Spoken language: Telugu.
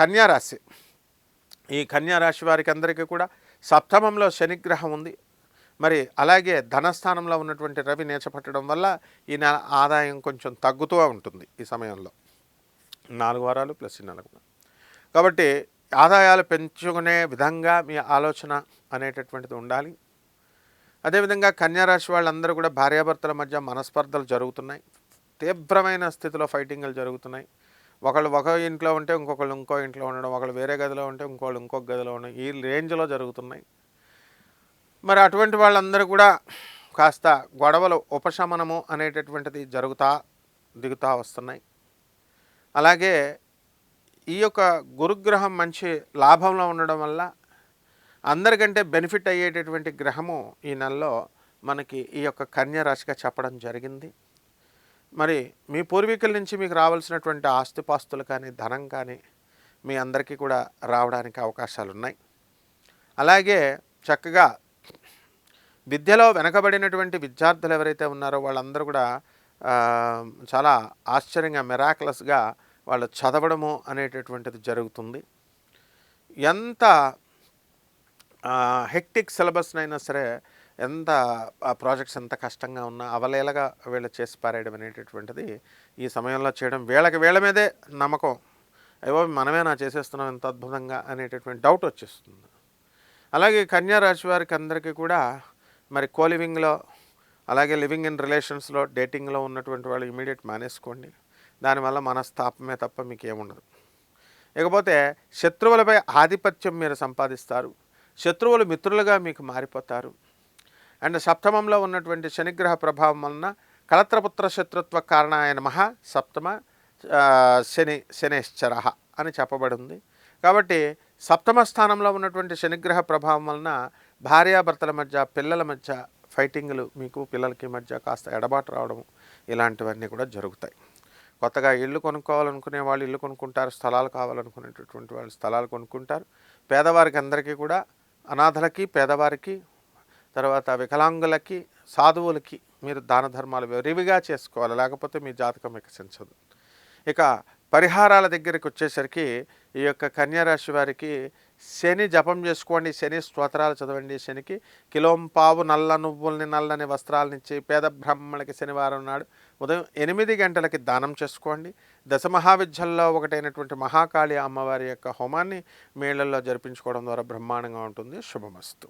కన్యారాశి. ఈ కన్యారాశి వారికి అందరికీ కూడా సప్తమంలో శనిగ్రహం ఉంది. మరి అలాగే ధనస్థానంలో ఉన్నటువంటి రవి నేచపట్టడం వల్ల ఈ నెల ఆదాయం కొంచెం తగ్గుతూ ఉంటుంది ఈ సమయంలో. నాలుగు వారాలు ప్లస్ ఈ నెల కూడా కాబట్టి ఆదాయాలు పెంచుకునే విధంగా మీ ఆలోచన అనేటటువంటిది ఉండాలి. అదేవిధంగా కన్యారాశి వాళ్ళందరూ కూడా భార్యాభర్తల మధ్య మనస్పర్ధలు జరుగుతున్నాయి. తీవ్రమైన స్థితిలో ఫైటింగ్లు జరుగుతున్నాయి. ఒకళ్ళు ఒక ఇంట్లో ఉంటే ఇంకొకళ్ళు ఇంకో ఇంట్లో ఉండడం ఒకళ్ళు వేరే గదిలో ఉంటే ఇంకోళ్ళు ఇంకొక గదిలో ఉండడం ఈ రేంజ్లో జరుగుతున్నాయి. మరి అటువంటి వాళ్ళందరూ కూడా కాస్త గొడవలు ఉపశమనము అనేటటువంటిది జరుగుతా దిగుతా వస్తున్నాయి. అలాగే ఈ యొక్క గురుగ్రహం మంచి లాభంలో ఉండడం వల్ల అందరికంటే బెనిఫిట్ అయ్యేటటువంటి గ్రహము ఈ నెలలో మనకి ఈ యొక్క కన్యరాశిగా చెప్పడం జరిగింది. మరి మీ పూర్వీకుల నుంచి మీకు రావాల్సినటువంటి ఆస్తిపాస్తులు కానీ ధనం కానీ మీ అందరికీ కూడా రావడానికి అవకాశాలు ఉన్నాయి అలాగే చక్కగా విద్యలో వెనకబడినటువంటి విద్యార్థులు ఎవరైతే ఉన్నారో వాళ్ళందరూ కూడా చాలా ఆశ్చర్యంగా మెరాక్లస్గా వాళ్ళు చదవడము అనేటటువంటిది జరుగుతుంది. ఎంత హెక్టిక్ సిలబస్నైనా సరే ఎంత ప్రాజెక్ట్స్ ఎంత కష్టంగా ఉన్నా అవలేలగా వీళ్ళు చేసి పారేయడం అనేటటువంటిది ఈ సమయంలో చేయడం వీళ్ళకి వీళ్ళ మీదే నమ్మకం. అయ్యో మనమేనా చేసేస్తున్నాం ఎంత అద్భుతంగా అనేటటువంటి డౌట్ వచ్చేస్తుంది. అలాగే కన్యా రాశి వారికి అందరికీ కూడా మరి కోలివింగ్లో అలాగే లివింగ్ ఇన్ రిలేషన్స్లో డేటింగ్లో ఉన్నటువంటి వాళ్ళు ఇమీడియట్ మానేసుకోండి. దానివల్ల మనస్తాపమే తప్ప మీకు ఏముండదు ఇకపోతే శత్రువులపై ఆధిపత్యం మీరు సంపాదిస్తారు. శత్రువులు మిత్రులుగా మీకు మారిపోతారు. అండ్ సప్తమంలో ఉన్నటువంటి శనిగ్రహ ప్రభావం వలన కలత్రపుత్ర శత్రుత్వ కారణాయన మహా సప్తమ శని శనేశ్చర అని చెప్పబడింది. కాబట్టి సప్తమ స్థానంలో ఉన్నటువంటి శనిగ్రహ ప్రభావం వలన భార్యాభర్తల మధ్య పిల్లల మధ్య ఫైటింగ్లు మీకు పిల్లలకి మధ్య కాస్త ఎడబాటు రావడం ఇలాంటివన్నీ కూడా జరుగుతాయి. కొత్తగా ఇల్లు కొనుక్కోవాలనుకునే వాళ్ళు ఇల్లు కొనుక్కుంటారు స్థలాలు కావాలనుకునేటటువంటి వాళ్ళు స్థలాలు కొనుక్కుంటారు. పేదవారికి అందరికీ కూడా అనాథలకి పేదవారికి తర్వాత వికలాంగులకి సాధువులకి మీరు దాన ధర్మాలు విరివిగా చేసుకోవాలి. లేకపోతే మీ జాతకం వికసించదు. ఇక పరిహారాల దగ్గరికి వచ్చేసరికి ఈ యొక్క కన్యారాశి వారికి శని జపం చేసుకోండి శని స్తోత్రాలు చదవండి. శనికి కిలోంపావు నల్ల నువ్వుల్ని నల్లని వస్త్రాలనిచ్చి పేద బ్రాహ్మణులకి శనివారం నాడు ఉదయం ఎనిమిది గంటలకి దానం చేసుకోండి. దశ మహావిద్యల్లో ఒకటైనటువంటి మహాకాళి అమ్మవారి యొక్క హోమాన్ని మేళల్లో జరిపించుకోవడం ద్వారా బ్రహ్మాండంగా ఉంటుంది. శుభమస్తు.